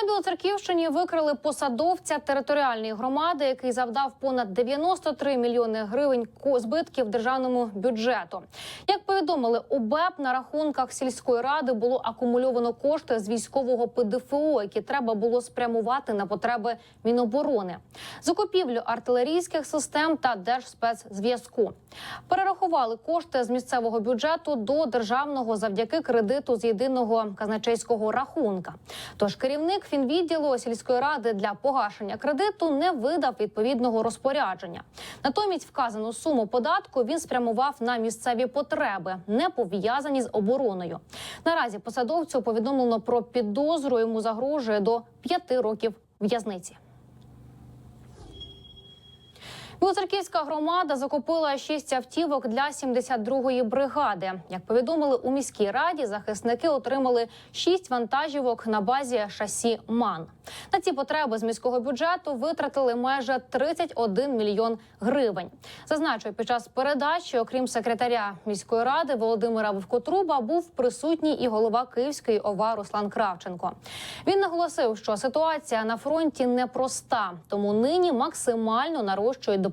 На Білоцерківщині викрили посадовця територіальної громади, який завдав понад 93 мільйони гривень збитків державному бюджету. Як повідомили у БЕП, на рахунках сільської ради було акумульовано кошти з військового ПДФО, які треба було спрямувати на потреби Міноборони, закупівлю артилерійських систем та держспецзв'язку. Перерахували кошти з місцевого бюджету до державного завдяки кредиту з єдиного казначейського рахунка. Тож керівник фінвідділу сільської ради для погашення кредиту не видав відповідного розпорядження. Натомість вказану суму податку він спрямував на місцеві потреби, не пов'язані з обороною. Наразі посадовцю повідомлено про підозру. Йому загрожує до п'яти років в'язниці. Білоцерківська громада закупила шість автівок для 72-ї бригади. Як повідомили у міській раді, захисники отримали шість вантажівок на базі шасі МАН. На ці потреби з міського бюджету витратили майже 31 мільйон гривень. Зазначу, під час передачі, окрім секретаря міської ради Володимира Вовкотруба, був присутній і голова Київської ОВА Руслан Кравченко. Він наголосив, що ситуація на фронті непроста, тому нині максимально нарощують допомогу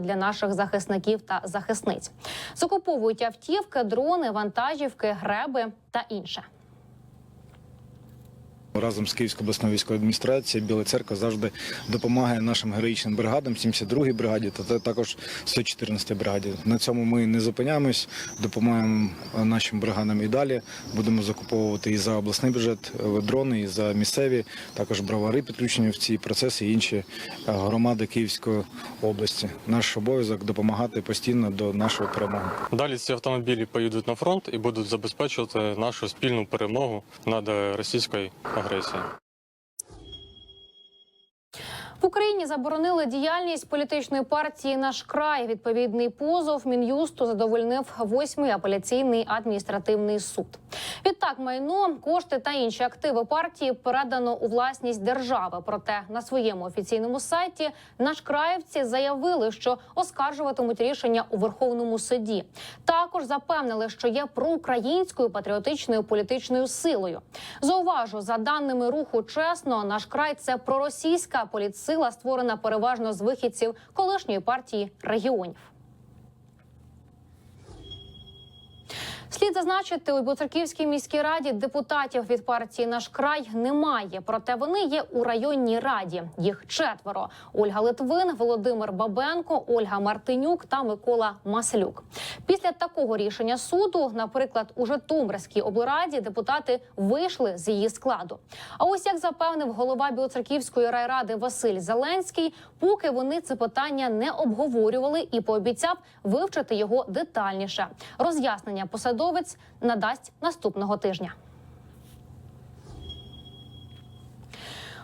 для наших захисників та захисниць. Закуповують автівки, дрони, вантажівки, греби та інше. Разом з Київською обласною військовою адміністрацією Біла Церква завжди допомагає нашим героїчним бригадам, 72-й бригаді та та також 114-й бригаді. На цьому ми не зупиняємось, допомагаємо нашим бригадам і далі. Будемо закуповувати і за обласний бюджет е, дрони, і за місцеві, також бравари підключені в ці процеси і інші е, громади Київської області. Наш обов'язок допомагати постійно до нашої перемоги. Далі ці автомобілі поїдуть на фронт і будуть забезпечувати нашу спільну перемогу над російською агресією. Brasil В Україні заборонили діяльність політичної партії Наш край. Відповідний позов мін'юсту задовольнив восьмий апеляційний адміністративний суд. Відтак, майно, кошти та інші активи партії передано у власність держави. Проте на своєму офіційному сайті нашкраївці заявили, що оскаржуватимуть рішення у Верховному суді. Також запевнили, що є проукраїнською патріотичною політичною силою. Зауважу, за даними руху чесно, наш край це проросійська політсила, створена переважно з вихідців колишньої партії регіонів. Слід зазначити, у Білоцерківській міській раді депутатів від партії Наш край немає. Проте вони є у районній раді. Їх четверо: Ольга Литвин, Володимир Бабенко, Ольга Мартинюк та Микола Маслюк. Після такого рішення суду, наприклад, у Житомирській облраді депутати вийшли з її складу. А ось як запевнив голова Білоцерківської райради Василь Зеленський, поки вони це питання не обговорювали і пообіцяв вивчити його детальніше. Роз'яснення посадовець надасть наступного тижня.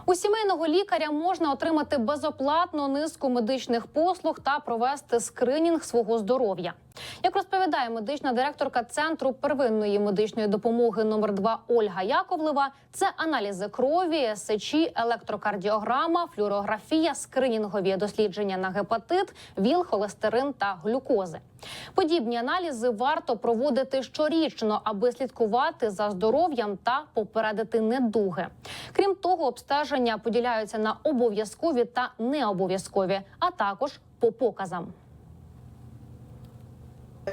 У сімейного лікаря можна отримати безоплатно низку медичних послуг та провести скринінг свого здоров'я. Як розповідає медична директорка центру первинної медичної допомоги номер 2 Ольга Яковлева, це аналізи крові, сечі, електрокардіограма, флюорографія, скринінгові дослідження на гепатит, ВІЛ, холестерин та глюкози. Подібні аналізи варто проводити щорічно, аби слідкувати за здоров'ям та попередити недуги. Крім того, обстеження поділяються на обов'язкові та необов'язкові, а також по показам.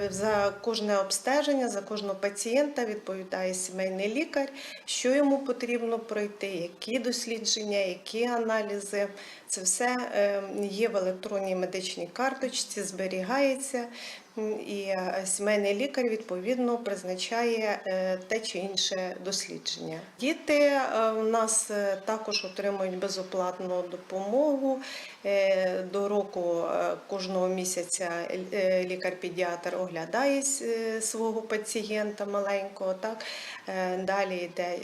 За кожне обстеження, за кожного пацієнта відповідає сімейний лікар, що йому потрібно пройти, які дослідження, які аналізи. Це все е, є в електронній медичній карточці, зберігається, і е, сімейний лікар відповідно призначає е, те чи інше дослідження. Діти е, в нас також отримують безоплатну допомогу. До року кожного місяця лікар-педіатр оглядає свого пацієнта маленького. Так? Далі йде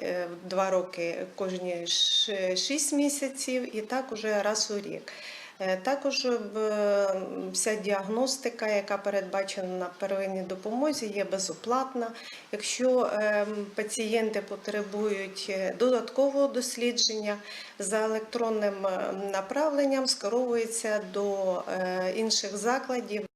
два роки кожні 6 місяців і так уже раз у рік. Е, Також е, вся діагностика, яка передбачена на первинній допомозі, є безоплатна. Якщо е, пацієнти потребують додаткового дослідження, за електронним направленням скеровується до інших закладів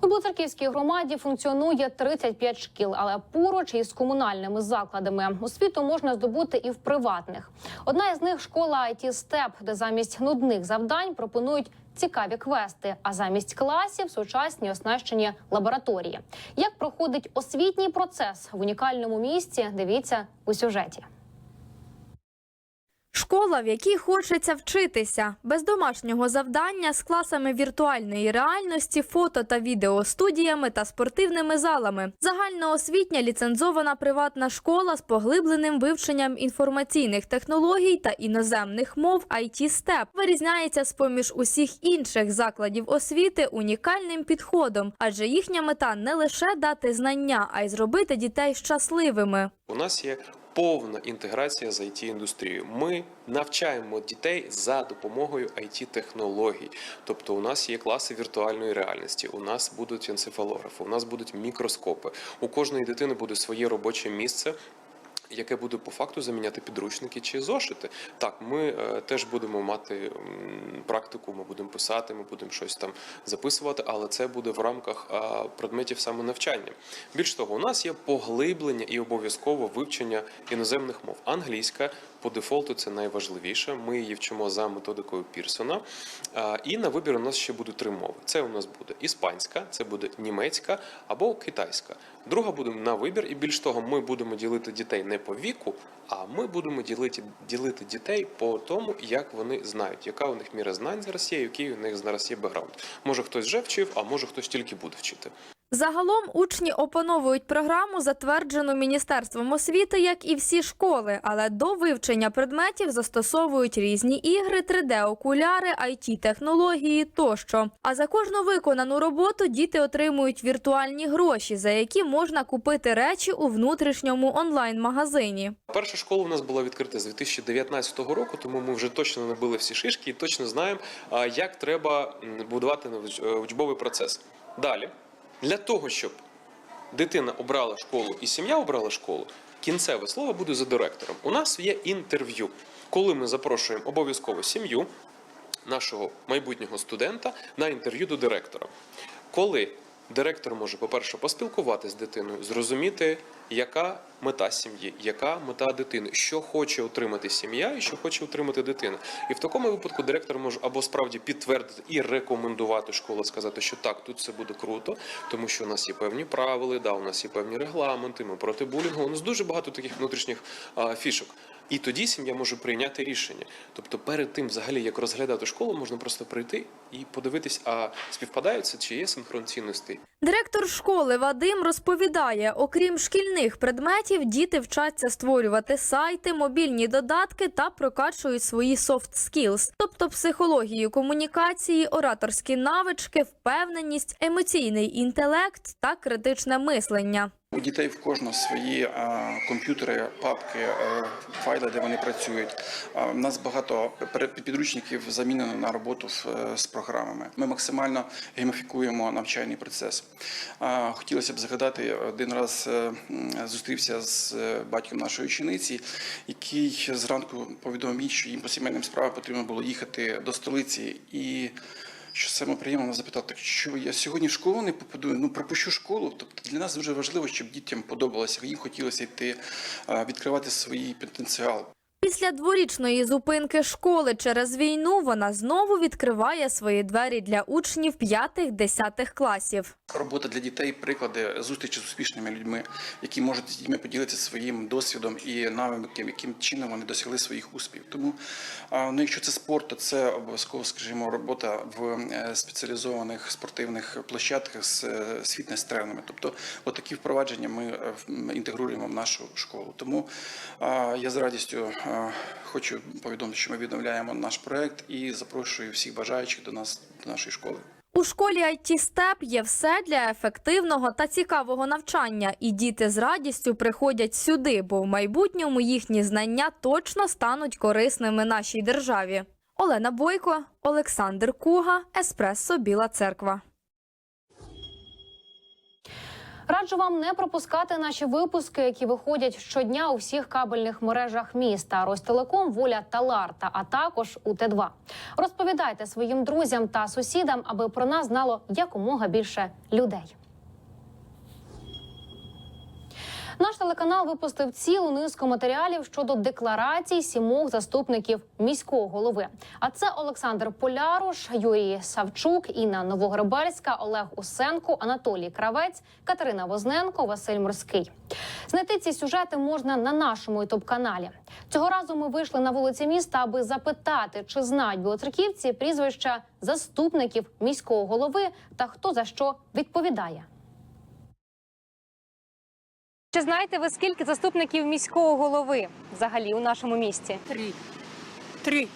У Білоцерківській громаді функціонує 35 шкіл, але поруч із комунальними закладами освіту можна здобути і в приватних. Одна із них школа IT Степ, де замість нудних завдань пропонують цікаві квести, а замість класів сучасні оснащені лабораторії. Як проходить освітній процес в унікальному місці? Дивіться у сюжеті. Школа, в якій хочеться вчитися, без домашнього завдання з класами віртуальної реальності, фото та відеостудіями та спортивними залами. Загальноосвітня ліцензована приватна школа з поглибленим вивченням інформаційних технологій та іноземних мов IT STEP вирізняється з поміж усіх інших закладів освіти унікальним підходом, адже їхня мета не лише дати знання, а й зробити дітей щасливими. У нас є повна інтеграція з it індустрією. Ми навчаємо дітей за допомогою it технологій. Тобто, у нас є класи віртуальної реальності, у нас будуть енцефалографи, у нас будуть мікроскопи. У кожної дитини буде своє робоче місце. Яке буде по факту заміняти підручники чи зошити. Так, ми е, теж будемо мати м, практику, ми будемо писати, ми будемо щось там записувати, але це буде в рамках а, предметів саме навчання. Більш того, у нас є поглиблення і обов'язково вивчення іноземних мов. Англійська по дефолту це найважливіше. Ми її вчимо за методикою Пірсона. А, І на вибір у нас ще будуть три мови. Це у нас буде іспанська, це буде німецька або китайська. Друга буде на вибір, і більш того, ми будемо ділити дітей не по віку, а ми будемо ділити, ділити дітей по тому, як вони знають, яка у них міра знань зараз є, який у них зараз є бекграунд. Може хтось вже вчив, а може хтось тільки буде вчити. Загалом учні опановують програму, затверджену Міністерством освіти, як і всі школи, але до вивчення предметів застосовують різні ігри, 3D-окуляри, IT-технології тощо. А за кожну виконану роботу діти отримують віртуальні гроші, за які можна купити речі у внутрішньому онлайн-магазині. Перша школа у нас була відкрита з 2019 року, тому ми вже точно набили всі шишки і точно знаємо, як треба будувати е, учбовий процес. Далі, для того, щоб дитина обрала школу і сім'я обрала школу, кінцеве слово буде за директором. У нас є інтерв'ю, коли ми запрошуємо обов'язково сім'ю нашого майбутнього студента на інтерв'ю до директора. Коли директор може, по-перше, поспілкуватися з дитиною, зрозуміти, яка мета сім'ї, яка мета дитини, що хоче отримати сім'я і що хоче отримати дитина. І в такому випадку директор може або справді підтвердити і рекомендувати школу, сказати, що так, тут це буде круто, тому що у нас є певні правила, да, у нас є певні регламенти, ми проти булінгу. У нас дуже багато таких внутрішніх а, фішок. І тоді сім'я може прийняти рішення. Тобто, перед тим, взагалі, як розглядати школу, можна просто прийти і подивитись, а співпадають це чи є синхрон цінностей. Директор школи Вадим розповідає, окрім шкільних предметів, діти вчаться створювати сайти, мобільні додатки та прокачують свої soft skills, тобто психологію комунікації, ораторські навички, впевненість, емоційний інтелект та критичне мислення. У дітей в кожного свої комп'ютери, папки, е, файли, де вони працюють. У нас багато підручників замінено на роботу з, е, програмами. Ми максимально гейміфікуємо навчальний процес. Хотілося б згадати, один раз е, зустрівся з батьком нашої учениці, який зранку повідомив що їм по сімейним справам потрібно було їхати до столиці і. Що саме приємно запитати, що я сьогодні в школу не попаду, ну пропущу школу. Тобто для нас дуже важливо, щоб дітям подобалося, їм хотілося йти відкривати свій потенціал. Після дворічної зупинки школи через війну вона знову відкриває свої двері для учнів 5-10 класів. Робота для дітей, приклади зустрічі з успішними людьми, які можуть з дітьми поділитися своїм досвідом і навиками, яким чином вони досягли своїх успіхів. Тому, ну, якщо це спорт, то це обов'язково, скажімо, робота в е, спеціалізованих спортивних площадках з, е, з фітнес-тренерами. Тобто, отакі впровадження ми е, інтегруємо в нашу школу. Тому я з радістю хочу повідомити, що ми відновляємо наш проект і запрошую всіх бажаючих до нас до нашої школи. У школі IT STEP є все для ефективного та цікавого навчання, і діти з радістю приходять сюди, бо в майбутньому їхні знання точно стануть корисними нашій державі. Олена Бойко, Олександр Куга, Еспресо Біла Церква. Раджу вам не пропускати наші випуски, які виходять щодня у всіх кабельних мережах міста Ростелеком, Воля та Ларта, а також у Т2. Розповідайте своїм друзям та сусідам, аби про нас знало якомога більше людей. Наш телеканал випустив цілу низку матеріалів щодо декларацій сімох заступників міського голови. А це Олександр Поляруш, Юрій Савчук, Інна Новогребельська, Олег Усенко, Анатолій Кравець, Катерина Возненко, Василь Морський. Знайти ці сюжети можна на нашому ютуб каналі. Цього разу ми вийшли на вулиці міста, аби запитати, чи знають білоцерківці прізвища заступників міського голови та хто за що відповідає. Чи знаєте ви скільки заступників міського голови взагалі у нашому місті? Три. Три.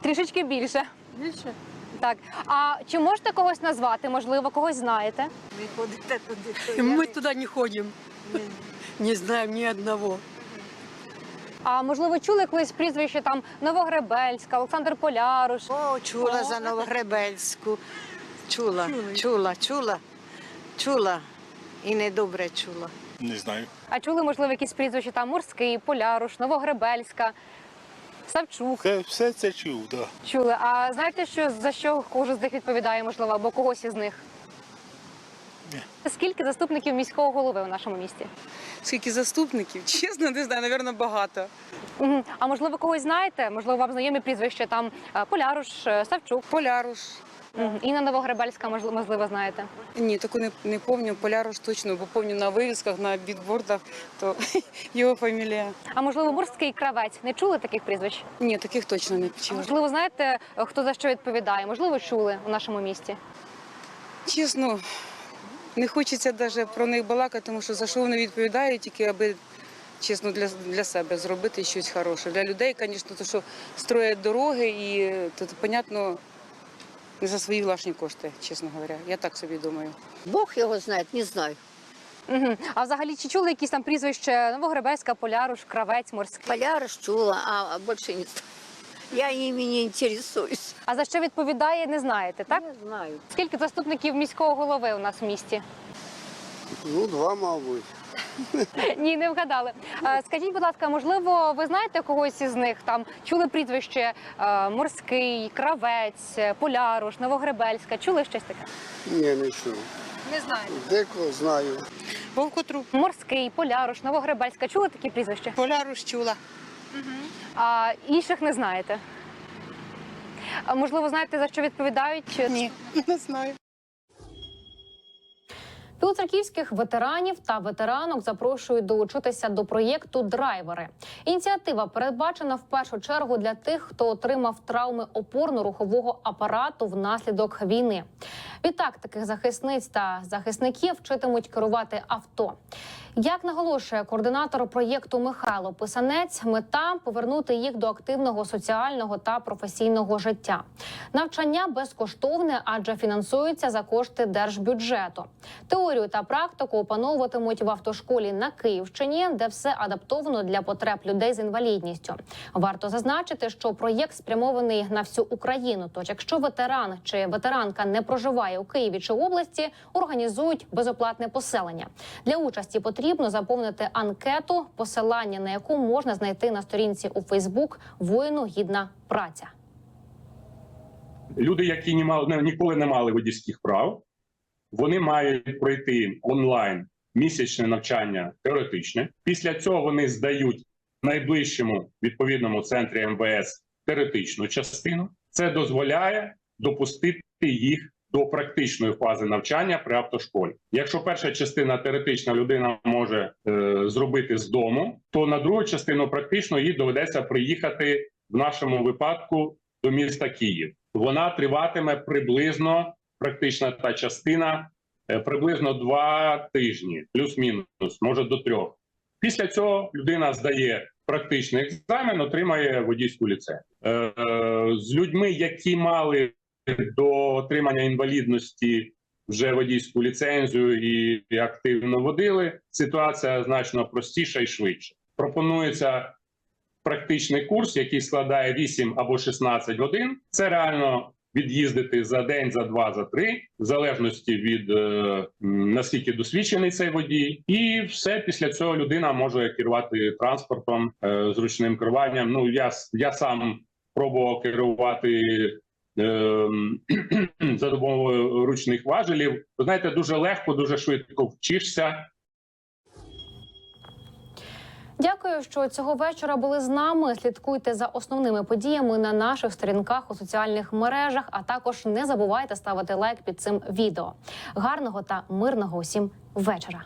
Трішечки більше. Більше? Так. А чи можете когось назвати? Можливо, когось знаєте? Ви ходите туди. Ми туди не ходимо. Не знаємо ні одного. А можливо, чули колись прізвище там Новогребельська, Олександр Поляруш? О, чула О, за Новогребельську. Чула, чула, чула, чула. І недобре чула. Не знаю. А чули, можливо, якісь прізвища там Морський, Поляруш, Новогребельська, Савчук? Все, все це чув, так. Да. Чули. А знаєте, що за що кожен з них відповідає, можливо, або когось із них? Ні. Скільки заступників міського голови у нашому місті? Скільки заступників? Чесно, не знаю, напевно, багато. Мгм. А можливо, когось знаєте? Можливо, вам знайомі прізвища там е, Поляруш, е, Савчук, Поляруш. Мгм. Інна Новогребельська, можливо, знаєте. Ні, таку не, не пам'ятаю. Поляруш точно, бо пам'ятаю на вивісках, на бітбордах, то його фамілія. А можливо, морський кравець. Не чули таких прізвищ? Ні, таких точно не чула. Можливо, знаєте, хто за що відповідає? Можливо, чули у нашому місті. Чесно, не хочеться навіть про них балакати, тому що за що вони відповідають, тільки аби чесно для, для себе зробити щось хороше. Для людей, звісно, то, що строять дороги, і то, то, понятно, не за свої власні кошти, чесно говоря. Я так собі думаю. Бог його знає, не знаю. Угу. А взагалі, чи чули якісь там прізвища Новогребельська, Поляруш, Кравець, Морський? Полярош чула, а більше не знаю. Я ими не інтересуюсь. А за що відповідає, не знаєте, так? Не знаю. Скільки заступників міського голови у нас в місті? Ну, два, мабуть. Ні, не вгадали. Скажіть, будь ласка, можливо, ви знаєте когось із них? Там чули прізвище е, Морський, Кравець, е, Поляруш, Новогребельська. Чули щось таке? Ні, не чув. Не знаю. Декого знаю. Вовкотруп. Морський, Поляруш, Новогребельська. Чули такі прізвища? Поляруш чула. А інших не знаєте? А, можливо, знаєте, за що відповідають? Ні, не знаю. Білоцерківських ветеранів та ветеранок запрошують долучитися до проєкту Драйвери. Ініціатива передбачена в першу чергу для тих, хто отримав травми опорно-рухового апарату внаслідок війни. Відтак таких захисниць та захисників вчитимуть керувати авто. Як наголошує координатор проєкту Михайло Писанець, мета повернути їх до активного соціального та професійного життя. Навчання безкоштовне, адже фінансується за кошти держбюджету. Теорію та практику опановуватимуть в автошколі на Київщині, де все адаптовано для потреб людей з інвалідністю. Варто зазначити, що проєкт спрямований на всю Україну. Тож, якщо ветеран чи ветеранка не проживає у Києві чи області, організують безоплатне поселення. Для участі потрібно заповнити анкету, посилання на яку можна знайти на сторінці у Фейсбук Воїну гідна праця. люди, які ні мали, не- ніколи не мали водійських прав, вони мають пройти онлайн місячне навчання теоретичне. Після цього вони здають найближчому відповідному центрі МВС теоретичну частину. Це дозволяє допустити їх до практичної фази навчання при автошколі. Якщо перша частина теоретична людина може е, зробити з дому, то на другу частину практично їй доведеться приїхати в нашому випадку до міста Київ. Вона триватиме приблизно практична та частина е, приблизно два тижні, плюс-мінус, може до трьох. Після цього людина здає практичний екзамен, отримає водійську ліцензію. Е, е, З людьми, які мали до отримання інвалідності вже водійську ліцензію і, активно водили, ситуація значно простіша і швидше. Пропонується практичний курс, який складає 8 або 16 годин. Це реально від'їздити за день, за два, за три, в залежності від е, наскільки досвідчений цей водій, і все після цього людина може керувати транспортом е, зручним керуванням. Ну я я сам пробував керувати. Е, За допомогою ручних важелів, ви знаєте, дуже легко, дуже швидко вчишся. Дякую, що цього вечора були з нами. Слідкуйте за основними подіями на наших сторінках у соціальних мережах. А також не забувайте ставити лайк під цим відео. Гарного та мирного усім вечора.